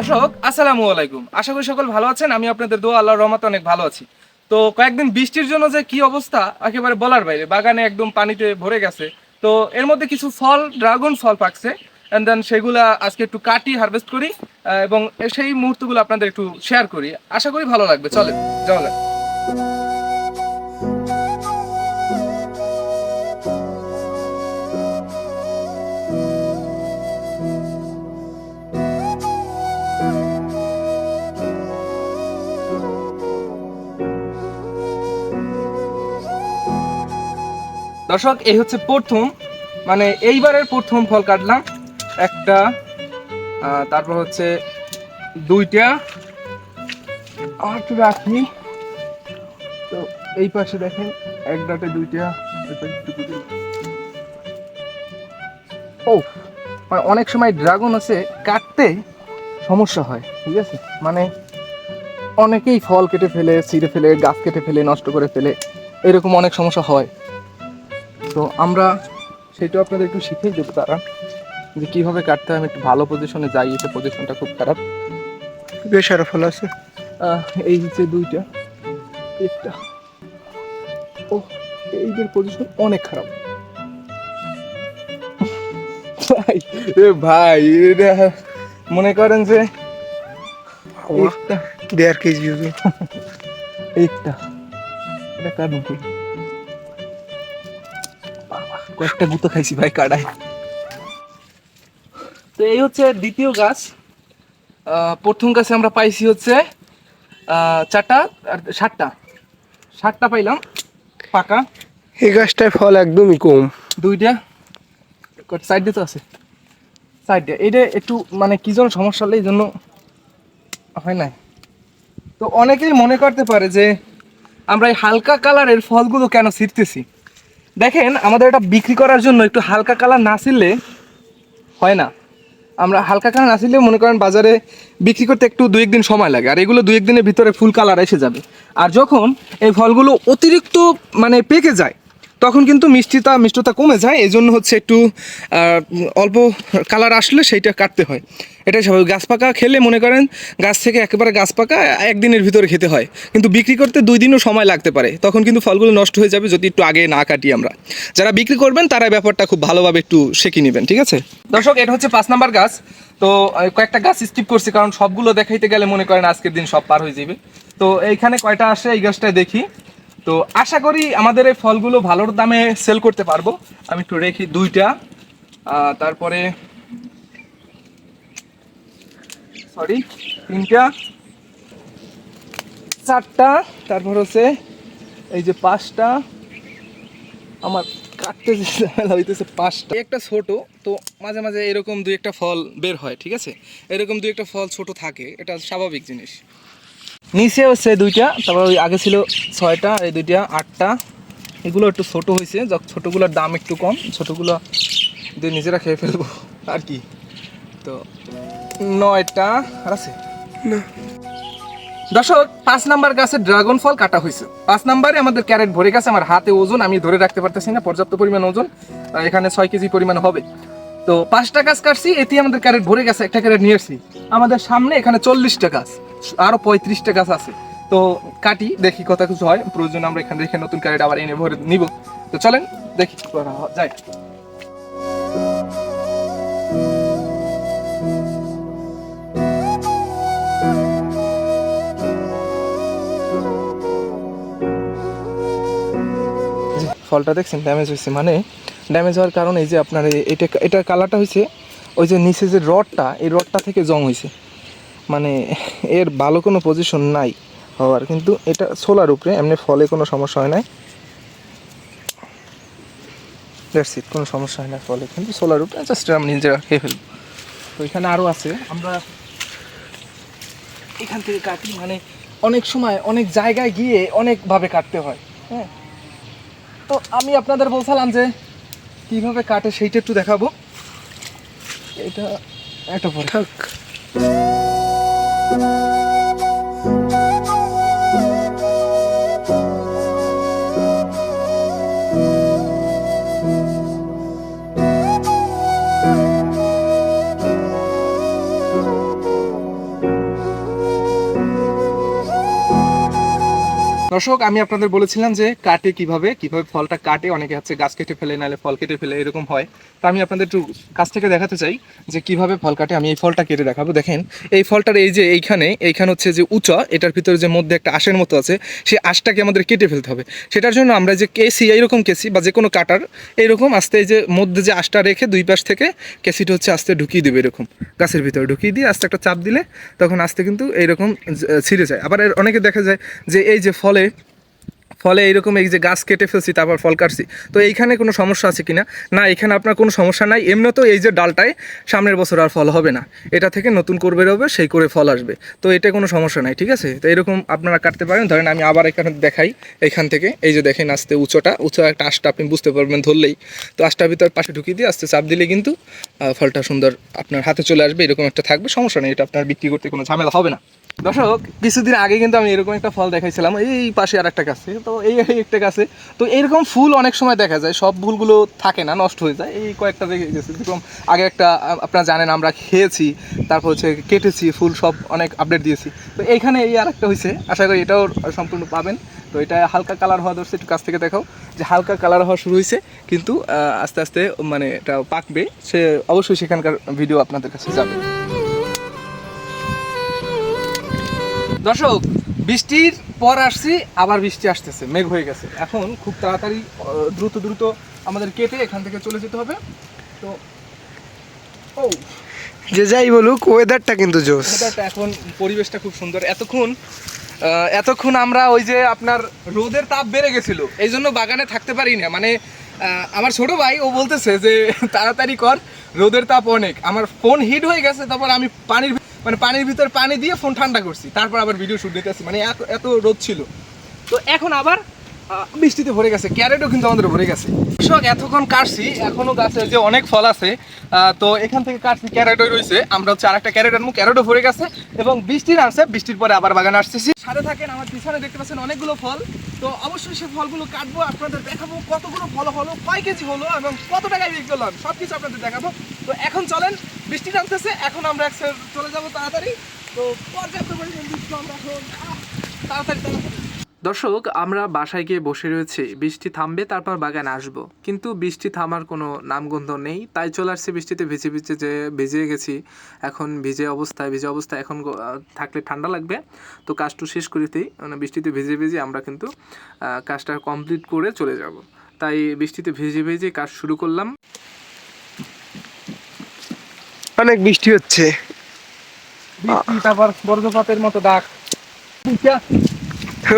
দর্শক, আসসালামু আলাইকুম। আশা করি সকল ভালো আছেন, আমি আপনাদের দোয়া, আল্লাহর রহমতে অনেক ভালো আছি। তো কয়েকদিন বৃষ্টির জন্য যে কি অবস্থা, একেবারে বলার বাইরে, বাগানে একদম পানিতে ভরে গেছে। তো এর মধ্যে কিছু ফল, ড্রাগন ফল পাকছে অ্যান্ড দেন সেগুলা আজকে একটু কাটি হারভেস্ট করি এবং সেই মুহূর্তগুলো আপনাদের একটু শেয়ার করি। আশা করি ভালো লাগবে, চলেন, যাওয়া দর্শক, এই হচ্ছে প্রথম মানে এইবারের প্রথম ফল কাটলাম। একটা তারপর হচ্ছে দুইটা। আর একটু রাখি। তো এই পাশে দেখেন, এক ডাটে দুইটা। ও মানে অনেক সময় ড্রাগন আছে, কাটতে সমস্যা হয়, ঠিক আছে? মানে অনেকেই ফল কেটে ফেলে, ছিঁড়ে ফেলে, গাছ কেটে ফেলে, নষ্ট করে ফেলে, এরকম অনেক সমস্যা হয়। তো আমরা সেটাও আপনাদের একটু শিখিয়ে দেবো তারা যে কীভাবে কাটতে হয় আমি একটু ভালো পজিশনে যাই এটা পজিশনটা খুব খারাপ। বেশ আরও ফল আছে। এই হচ্ছে দুইটা একটা। ও এইদের পজিশন অনেক খারাপ। ভাই ভাই এটা মনে করেন যে একটা দেড় কেজি হবে। একটা। এটা কার কয়েকটা গুঁতো খাইছি ভাই কাটায় তো এই হচ্ছে দ্বিতীয় গাছ। প্রথম গাছে আমরা পাইছি হচ্ছে চারটা আর সাতটা। সাতটা পাইলাম পাকা। এই গাছটায় ফল একদমই কম। দুইটা সাইড তো আছে। সাইড এটা একটু মানে কি যেন সমস্যা হলে এই জন্য হয় না তো অনেকেই মনে করতে পারে যে আমরা এই হালকা কালারের ফলগুলো কেন ছিঁড়তেছি? দেখেন, আমাদের এটা বিক্রি করার জন্য একটু হালকা কালার না ছিললে হয় না। আমরা হালকা কালার না ছিললে মনে করেন বাজারে বিক্রি করতে একটু দু একদিন সময় লাগে। আর এগুলো দু একদিনের ভিতরে ফুল কালার এসে যাবে। আর যখন এই ফলগুলো অতিরিক্ত মানে পেকে যায় তখন কিন্তু মিষ্টিতা মিষ্টতা কমে যায় এই জন্য হচ্ছে একটু অল্প কালার আসলে সেইটা কাটতে হয়। এটাই স্বাভাবিক। গাছ পাকা খেলে মনে করেন গাছ থেকে একেবারে গাছ পাকা একদিনের ভিতরে খেতে হয়। কিন্তু বিক্রি করতে দুই দিনও সময় লাগতে পারে। তখন কিন্তু ফলগুলো নষ্ট হয়ে যাবে যদি একটু আগে না কাটি আমরা। যারা বিক্রি করবেন, তারা ব্যাপারটা খুব ভালোভাবে একটু শেখে নেবেন, ঠিক আছে? দর্শক, এটা হচ্ছে পাঁচ নাম্বার গাছ। তো কয়েকটা গাছ স্কিপ করছি, কারণ সবগুলো দেখাইতে গেলে মনে করেন আজকের দিন সব পার হয়ে যাবে। তো, এইখানে কয়টা আসে এই গাছটা দেখি। তো আশা করি আমাদের এই ফলগুলো ভালোর দামে সেল করতে পারব। আমি একটু রেখি দুইটা। তারপরে সরি তিনটা। চারটা। তারপর হচ্ছে এই যে পাঁচটা। আমার কাটতে যে হইতেছে, পাঁচটা। একটা ছোট, তো মাঝে মাঝে এরকম দুই একটা ফল বের হয়, ঠিক আছে? এরকম দুই একটা ফল ছোট থাকে, এটা স্বাভাবিক জিনিস। নিচে হচ্ছে দুইটা তারপর ওই আগে ছিল ছয়টা আর এই দুইটা আটটা। এগুলো একটু ছোট হয়েছে ছোটোগুলোর দাম একটু কম ছোটোগুলো দিয়ে নিজেরা খেয়ে ফেলব। আর কি? তো নয়টা আর আছে? না। দর্শক পাঁচ নাম্বার গাছে ড্রাগন ফল কাটা হয়েছে। পাঁচ নাম্বারে আমাদের ক্যারেট ভরে গেছে আমার হাতে ওজন আমি ধরে রাখতে পারতেছি না পর্যাপ্ত পরিমাণ ওজন এখানে ছয় কেজি পরিমাণ হবে। তো পাঁচটা গাছ কাটছি এতে আমাদের ক্যারেট ভরে গেছে একটা ক্যারেট নিয়ে এসছি আমাদের সামনে এখানে চল্লিশটা গাছ। আরও পঁয়ত্রিশটা গাছ আছে। তো কাটি, দেখি কথা কিছু হয়। প্রয়োজন আমরা এখানে দেখে নতুন ক্যারেট আবার এনে ভরে নিব। তো চলেন, দেখি যায়। ফলটা দেখছেন ড্যামেজ হয়েছে। মানে ড্যামেজ হওয়ার কারণে এই যে আপনার এটা এটা কালারটা হয়েছে, ওই যে নিচে যে রডটা এই রডটা থেকে জং হয়েছে। মানে এর ভালো কোনো পজিশন নাই হওয়ার। কিন্তু এটা সোলার উপরে, এমনি ফলে কোনো সমস্যা হয় নাই। ইট কোনো সমস্যা হয় না ফলে। কিন্তু সোলার উপরে জাস্ট আমি নিজেরা খেয়ে ফেলব। তো এখানে আরও আছে, আমরা এখান থেকে কাটি মানে অনেক সময় অনেক জায়গায় গিয়ে অনেকভাবে কাটতে হয় হ্যাঁ? তো আমি আপনাদের বলছিলাম যে কীভাবে কাটে সেইটা একটু দেখাবো। এটা একটা পরে। থাক। thank you দর্শক, আমি আপনাদের বলেছিলাম যে কাটে কীভাবে কীভাবে ফলটা কাটে, অনেকে হচ্ছে গাছ কেটে ফেলে, নাহলে ফল কেটে ফেলে, এরকম হয়। তো আমি আপনাদের একটু কাছ থেকে দেখাতে চাই যে কীভাবে ফল কাটে, আমি এই ফলটা কেটে দেখাবো। দেখেন, এই ফলটার এই যে এইখানে এইখানে হচ্ছে যে উঁচা, এটার ভিতরে যে মধ্যে একটা আঁশের মতো আছে সেই আঁশটাকে আমাদের কেটে ফেলতে হবে। সেটার জন্য আমরা যে কেসি, এইরকম কেসি বা যে কোনো কাটার, এইরকম আস্তে এই যে মধ্যে যে আশটা রেখে দুই পাশ থেকে কেসিটা হচ্ছে আস্তে ঢুকিয়ে দেবে এরকম। গাছের ভিতরে ঢুকিয়ে দিয়ে আস্তে একটা চাপ দিলে তখন আস্তে কিন্তু এইরকম ছিঁড়ে যায়। আবার অনেকে দেখা যায় যে এই যে ফলে ফলে এইরকম এই যে গাছ কেটে ফেলছি, তারপর ফল কাটছি। তো এইখানে কোনো সমস্যা আছে কিনা? না, এখানে আপনার কোনো সমস্যা নাই। এমনি তো এই যে ডালটায় সামনের বছর আর ফল হবে না। এটা থেকে নতুন করে বেরোবে, সেই করে ফল আসবে। তো এটা কোনো সমস্যা নাই, ঠিক আছে? তো এরকম আপনারা কাটতে পারেন। ধরেন আমি আবার এখানে দেখাই, এইখান থেকে। এই যে দেখেন আস্তে উঁচোটা, উঁচু একটা আশটা আপনি বুঝতে পারবেন ধরলেই। তো আশটার ভিতর পাশে ঢুকিয়ে দিয়ে আস্তে চাপ দিলে কিন্তু ফলটা সুন্দর আপনার হাতে চলে আসবে, এরকম একটা থাকবে। সমস্যা নেই, এটা আপনার বিক্রি করতে কোনো ঝামেলা হবে না। দর্শক, কিছুদিন আগে কিন্তু আমি এরকম একটা ফল দেখাইছিলাম, এই পাশে আর একটা গাছে, তো এই একটা গাছে। তো এরকম ফুল অনেক সময় দেখা যায়, সব ফুলগুলো থাকে না, নষ্ট হয়ে যায়। এই কয়েকটা দেখে গেছে, যেরকম আগে একটা আপনারা জানেন আমরা খেয়েছি, তারপর হচ্ছে কেটেছি, ফুল সব অনেক আপডেট দিয়েছি। তো এইখানে এই আর একটা হয়েছে আশা করি এটাও সম্পূর্ণ পাবেন। তো এটা হালকা কালার হওয়া ধরছে একটু কাছ থেকে দেখাও যে হালকা কালার হওয়া শুরু হয়েছে কিন্তু আস্তে আস্তে মানে এটা পাকবে। সে অবশ্যই সেখানকার ভিডিও আপনাদের কাছে যাবে। দর্শক বৃষ্টির পর আসছি আবার বৃষ্টি আসতেছে মেঘ হয়ে গেছে। এখন খুব তাড়াতাড়ি দ্রুত দ্রুত আমাদের কেটে এখান থেকে চলে যেতে হবে। তো ও যে যাই বলুক ওয়েদারটা কিন্তু জোস ওয়েদারটা এখন পরিবেশটা খুব সুন্দর। এতক্ষণ এতক্ষণ আমরা ওই যে আপনার রোদের তাপ বেড়ে গেছিল এই জন্য বাগানে থাকতে পারি না। মানে আমার ছোট ভাই ও বলতেছে যে তাড়াতাড়ি কর রোদের তাপ অনেক। আমার ফোন হিট হয়ে গেছে তারপর আমি পানির মানে পানির ভিতর পানি দিয়ে ফোন ঠান্ডা করছি। তারপর আবার ভিডিও শুট দিতেছি। মানে এত এত রোদ ছিল। তো এখন আবার বৃষ্টিতে ভরে গেছে। ক্যারেটও কিন্তু আমাদের ভরে গেছে। কৃষক এতক্ষণ কাটছি, এখনও গাছে যে অনেক ফল আছে তো এখান থেকে কাটছি ক্যারেটও রয়েছে। আমরা হচ্ছে আরেকটা ক্যারেট আনব। ক্যারেটও ভরে গেছে এবং বৃষ্টির আসছে বৃষ্টির পরে আবার বাগানে আসতেছি। সাথে থাকেন আমার পিছনে দেখতে পাচ্ছেন অনেকগুলো ফল। তো অবশ্যই সেই ফলগুলো কাটবো, আপনাদের দেখাবো কতগুলো ফল হলো, কয় কেজি হলো এবং কত টাকায় বিক্রি করলাম সব কিছু আপনাদের দেখাবো। তো এখন চলেন বৃষ্টি নামতেছে, এখন আমরা এক side চলে যাব তাড়াতাড়ি। তো পর্যাপ্ত পরিমাণ বৃষ্টি আমরা এখন তাড়াতাড়ি তাড়াতাড়ি। দর্শক, আমরা বাসায় গিয়ে বসে রয়েছি, বৃষ্টি থামবে, তারপর বাগান আসব। কিন্তু বৃষ্টি থামার কোনো নামগন্ধ নেই, তাই চলে আসছে বৃষ্টিতে ভিজে ভিজে যে ভিজে গেছি। এখন ভিজে অবস্থায় ভিজে অবস্থায় এখন থাকলে ঠান্ডা লাগবে। তো কাজটু শেষ করিতেই মানে বৃষ্টিতে ভিজে ভিজে আমরা কিন্তু কাজটা কমপ্লিট করে চলে যাব। তাই বৃষ্টিতে ভিজে ভিজে কাজ শুরু করলাম। অনেক বৃষ্টি হচ্ছে। বৃষ্টি তারপর বজ্রপাতের মতো ডাক দুইটা?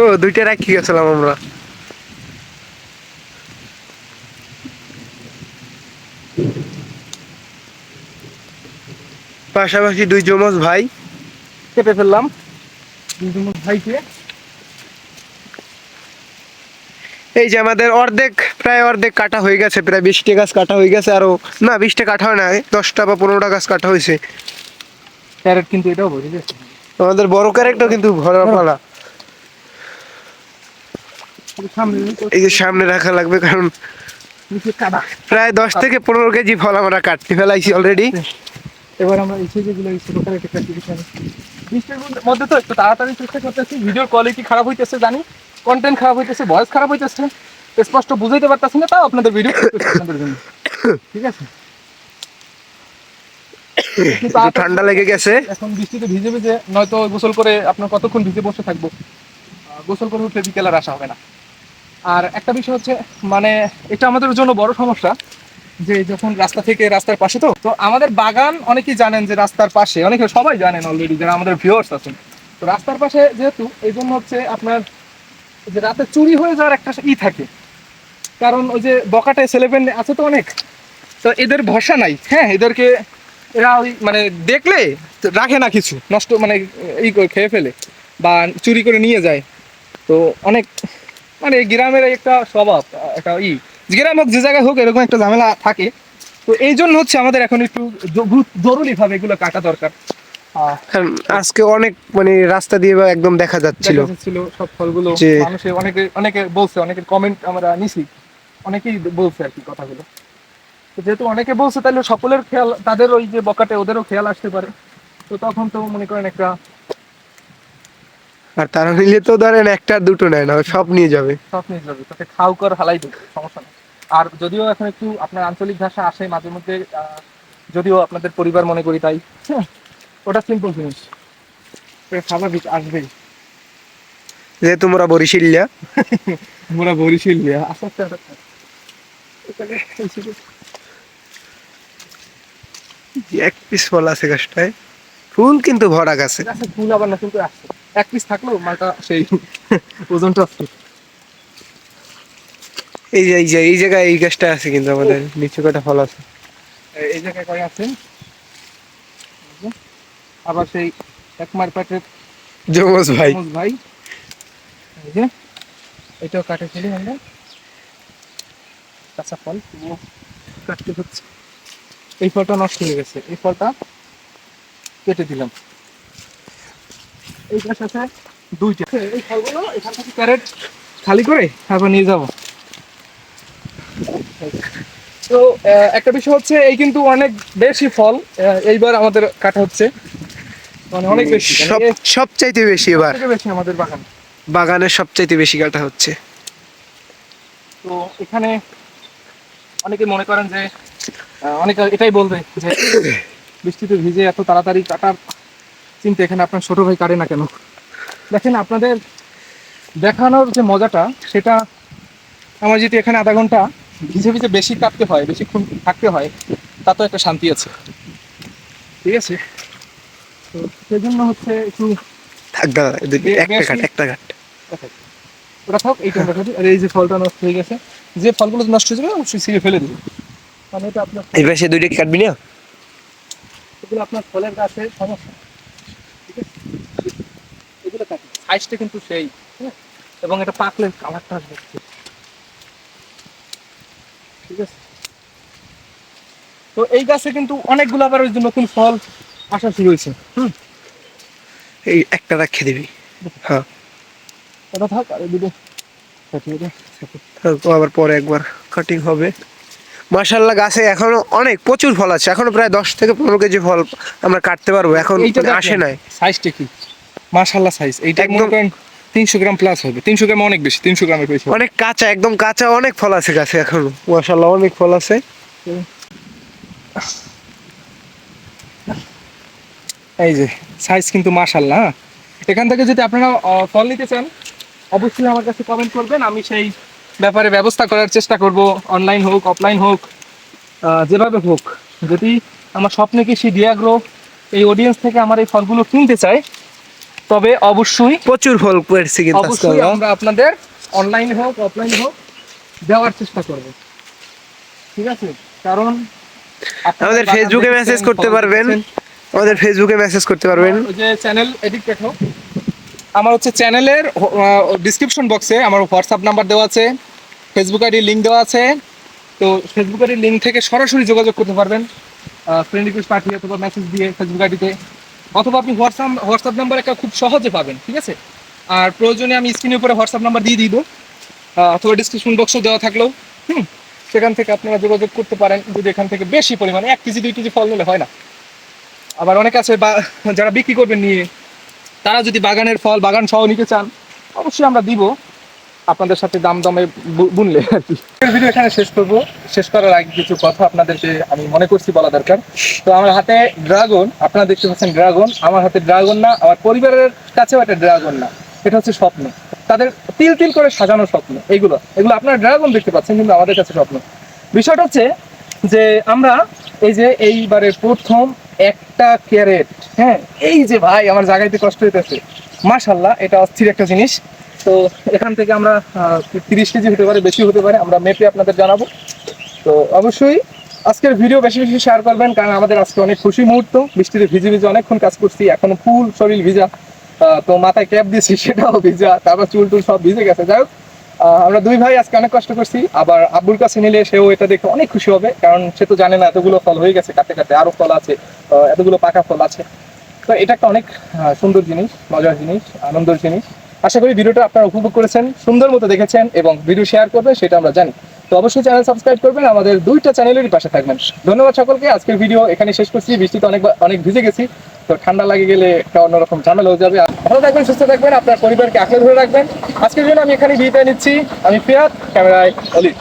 ও দুইটা রাখি গেছিলাম আমরা। পাশাপাশি দুই জমজ ভাই। কেটে ফেললাম। দুজন ভাইকে। এই যে আমাদের অর্ধেক প্রায় অর্ধেক কাটা হয়ে গেছে প্রায় বিশটা গাছ কাটা হয়ে গেছে আরও না বিশটা কাটা হয় না দশটা বা পনেরোটা গাছ কাটা হয়েছে। ক্যারেট কিন্তু এটাও ভরে গেছে আমাদের বড় ক্যারেক্টার কিন্তু ভরা পালা। সামনে এই যে সামনে রাখা লাগবে কারণ প্রায় দশ থেকে পনেরো কেজি ফল আমরা কাটতে ফেলাইছি অলরেডি এবার আমরা এই যেগুলো এই ছোট কাটি এখানে বৃষ্টির মধ্যে- মধ্যে তো একটু তাড়াতাড়ি চেষ্টা করতেছি ভিডিওর কোয়ালিটি খারাপ হইতেছে জানি কন্টেন্ট খারাপ হইতেছে ভয়েস খারাপ হইতেছে। স্পষ্ট বুঝাইতে পারতেছি না তাও আপনাদের ভিডিও আপনাদের জন্য। ঠিক আছে? ঠান্ডা লেগে গেছে। এখন বৃষ্টিতে ভিজে ভিজে নয়তো গোসল করে আপনার কতক্ষণ ভিজে বসে থাকব? গোসল করে উঠলে বিকেল আর আসা হবে না। আর একটা বিষয় হচ্ছে মানে এটা আমাদের জন্য বড় সমস্যা যে যখন রাস্তা থেকে রাস্তার পাশে তো তো আমাদের বাগান অনেকেই জানেন যে রাস্তার পাশে অনেকে সবাই জানেন অলরেডি যারা আমাদের ভিউয়ার্স আছেন। তো রাস্তার পাশে যেহেতু এই জন্য হচ্ছে আপনার যে রাতে চুরি হয়ে যাওয়ার একটা ই থাকে কারণ ওই যে বকাটে ছেলেপেন আছে তো অনেক তো এদের ভরসা নাই। হ্যাঁ এদেরকে এরা ওই মানে দেখলে রাখে না কিছু নষ্ট মানে এই করে খেয়ে ফেলে বা চুরি করে নিয়ে যায়। তো অনেক মানে এই গ্রামের একটা স্বভাব একটা ই। গ্রাম হোক যে জায়গায় হোক এরকম একটা ঝামেলা থাকে। তো এই জন্য হচ্ছে আমাদের এখন একটু জরুরি ভাবে এগুলো কাটা দরকার। আজকে অনেক মানে রাস্তা দিয়ে একদম দেখা যাচ্ছিল। সব ফলগুলো। অনেকে অনেকে বলছে অনেকের কমেন্ট আমরা নিছি। অনেকেই বলছে আর কি কথাগুলো। যেহেতু অনেকে বলছে তাহলে সকলের খেয়াল তাদের ওই যে বকাটে ওদেরও খেয়াল আসতে পারে। তো তখন তো মনে করেন একটা আর তারা নিলে তো ধরেন একটা দুটো নেয় না সব নিয়ে যাবে। সব নিয়ে যাবে তাতে খাও কর হালাই দেবে সমস্যা নেই। আর যদিও এখন একটু আপনার আঞ্চলিক ভাষা আসে মাঝে মধ্যে যদিও আপনাদের পরিবার মনে করি তাই। ওটা সিম্পল জিনিস। স্বাভাবিক আসবেই। যে তোমরা বরিশিল্লা মোরা বরিশিল আস্তে আস্তে এই এক পিস ফল আছে গাছটায়। ফুল কিন্তু ভরা গাছে। ফুল আবার নতুন করে আসছে। এক পিস থাকলেও মালটা সেই ওজনটা এই যে এই যে এই জায়গায় এই গাছটা আছে কিন্তু আমাদের। নিচে কটা ফল আছে? এই- জায়গায় কয় আছে? আবার সেই এক মার প্যাটের জমজ ভাই। ভাই। এই যে এটাও কাটে ফেলি আমরা। কাঁচা ফল। কাটতে হচ্ছে। এই ফলটা নষ্ট হয়ে গেছে। এই ফলটা কেটে দিলাম। এই গাছ আছে দুইটা। এই ফলগুলো এখান থেকে ক্যারেট খালি করে তারপর নিয়ে যাব। তো একটা বিষয় হচ্ছে এই কিন্তু অনেক বেশি ফল এইবার আমাদের কাটা হচ্ছে। মানে অনেক বেশি। মানে সবচাইতে বেশি এবার। বেশি আমাদের বাগান। বাগানের সবচাইতে বেশি কাটা হচ্ছে। তো এখানে অনেকে মনে করেন যে অনেকে এটাই বলবে যে বৃষ্টিতে ভিজে এত তাড়াতাড়ি কাটার চিন্তা এখানে আপনার ছোট ভাই কাটে না কেন? দেখেন আপনাদের দেখানোর যে মজাটা সেটা আমার যদি এখানে আধা ঘণ্টা ভিজে ভিজে বেশি কাটতে হয় বেশিক্ষণ থাকতে হয় তা তো একটা শান্তি আছে। ঠিক আছে? তো সেজন্য হচ্ছে একটু থাক দাদা একটা কাট একটা কাট। ওটা থাক এইটা আমরা আর এই যে ফলটা নষ্ট হয়ে গেছে। যে ফলগুলো নষ্ট হয়ে যাবে অবশ্যই ছিঁড়ে ফেলে দিবে। মানে এটা আপনার পাশে দুইটা কি কাটবি না? এগুলো আপনার ফলের গাছের সমস্যা। ঠিক আছে? এগুলো কাটি সাইজটা কিন্তু সেই হ্যাঁ এবং এটা পাকলে কালারটা আসবে। ঠিক আছে? তো এই গাছে কিন্তু অনেকগুলো আবার ওই যে নতুন ফল আসা শুরু হয়েছে। হুম? এই একটা রাখে দিবি। হ্যাঁ। এটা থাক আর দুটো ও আবার পরে একবার কাটিং হবে। মার্শাল্লাহ গাছে এখনও অনেক প্রচুর ফল আছে। এখনও প্রায় দশ থেকে পনেরো কেজি ফল আমরা কাটতে পারব। এখন মানে আসে নাই। সাইজটা কি? মাশাআল্লাহ সাইজ এইটা একদম- তিনশো গ্রাম প্লাস হবে। তিনশো গ্রাম অনেক বেশি তিনশো গ্রামের বেশি অনেক কাঁচা একদম কাঁচা অনেক ফল আছে গাছে এখনও। মার্শাল্লাহ অনেক ফল আছে। এই যে সাইজ কিন্তু মাশাআল্লাহ হ্যাঁ। এখান থেকে যদি আপনারা ফল নিতে চান অবশ্যই আমার কাছে কমেন্ট করবেন। আমি সেই ব্যাপারে ব্যবস্থা করার চেষ্টা করব। অনলাইন হোক অফলাইন হোক যেভাবে হোক। যদি আমার স্বপ্নে কি সেই ডিয়াগ্রো এই অডিয়েন্স থেকে আমার এই ফলগুলো কিনতে চায় তবে অবশ্যই প্রচুর ফল পেয়েছি কিন্তু অবশ্যই আমরা। আপনাদের অনলাইন হোক অফলাইন হোক দেওয়ার চেষ্টা করব। ঠিক আছে? কারণ আমাদের ফেসবুকে মেসেজ করতে পারবেন। আমাদের ফেসবুকে মেসেজ করতে পারবেন। ওই যে চ্যানেল এডিট দেখো আমার হচ্ছে চ্যানেলের ডিসক্রিপশন বক্সে আমার হোয়াটসঅ্যাপ নাম্বার দেওয়া আছে ফেসবুক আইডি লিঙ্ক দেওয়া আছে। তো ফেসবুক আইডি লিঙ্ক থেকে সরাসরি যোগাযোগ করতে পারবেন। ফ্রেন্ড রিকোয়েস্ট পাঠিয়ে অথবা মেসেজ দিয়ে ফেসবুক আইডিতে। অথবা আপনি হোয়াটসঅ্যাপ হোয়াটসঅ্যাপ নাম্বার একটা খুব সহজে পাবেন, ঠিক আছে? আর প্রয়োজনে আমি স্ক্রিনের উপরে হোয়াটসঅ্যাপ নাম্বার দিয়ে দিব। অথবা ডিসক্রিপশন বক্সও দেওয়া থাকলেও, হুম, সেখান থেকে আপনারা যোগাযোগ করতে পারেন। যদি এখান থেকে বেশি পরিমাণে, এক কেজি, দুই কেজি ফল নিলে হয় না। আবার অনেক আছে বা, যারা বিক্রি করবেন নিয়ে তারা যদি বাগানের ফল, বাগান সহ নিতে চান, অবশ্যই আমরা দিব। আপনাদের সাথে দাম দমে বুনলে আর কি। ভিডিও এখানে শেষ করব। শেষ করার আগে কিছু কথা আপনাদেরকে আমি মনে করছি বলা দরকার। তো আমার হাতে ড্রাগন, আপনারা দেখতে পাচ্ছেন ড্রাগন। আমার হাতে ড্রাগন না, আমার পরিবারের কাছেও একটা ড্রাগন না। এটা হচ্ছে স্বপ্ন। তাদের তিল তিল করে সাজানো স্বপ্ন এইগুলো এগুলো আপনারা ড্রাগন দেখতে পাচ্ছেন, কিন্তু আমাদের কাছে স্বপ্ন। বিষয়টা হচ্ছে যে আমরা এই যে এইবারে প্রথম একটা ক্যারেট। হ্যাঁ এই যে ভাই, আমার জায়গাইতে কষ্ট হইতেছে। মাশাল্লাহ, এটা অস্থির একটা জিনিস। তো এখান থেকে আমরা তিরিশ কেজি হতে পারে, বেশি হতে পারে, আমরা মেপে আপনাদের জানাব। তো অবশ্যই আজকের ভিডিও বেশি বেশি শেয়ার করবেন, কারণ আমাদের আজকে অনেক খুশি মুহূর্ত। বৃষ্টিতে ভিজে ভিজে অনেকক্ষণ কাজ করছি, এখনও ফুল শরীর ভিজা। তো মাথায় ক্যাপ দিয়েছি, সেটাও ভিজা, তারপর চুল টুল সব ভিজে গেছে। যাই হোক আমরা দুই ভাই আজকে অনেক কষ্ট করছি। আবার আব্বুর কাছে নিলে সেও এটা দেখে অনেক খুশি হবে, কারণ সে তো জানে না এতগুলো ফল হয়ে গেছে, কাটতে কাটতে আরও ফল আছে এতগুলো পাকা ফল আছে। তো এটা একটা অনেক সুন্দর জিনিস, মজার জিনিস, আনন্দের জিনিস। আশা করি ভিডিওটা আপনারা উপভোগ করেছেন, সুন্দর মতো দেখেছেন এবং ভিডিও শেয়ার করবেন, সেটা আমরা জানি। তো অবশ্যই চ্যানেল সাবস্ক্রাইব করবেন, আমাদের দুইটা চ্যানেলেরই পাশে থাকবেন। ধন্যবাদ সকলকে, আজকের ভিডিও এখানে শেষ করছি, বৃষ্টিতে অনেক অনেক ভিজে গেছি, তো ঠান্ডা লাগে গেলে একটা অন্যরকম ঝামেলা হয়ে যাবে। ভালো থাকবেন, সুস্থ থাকবেন, আপনার পরিবারকে আঁকড়ে ধরে রাখবেন। আজকের জন্য আমি এখানে বিদায় নিচ্ছি, আমি ফিরাত ক্যামেরায় অলিভ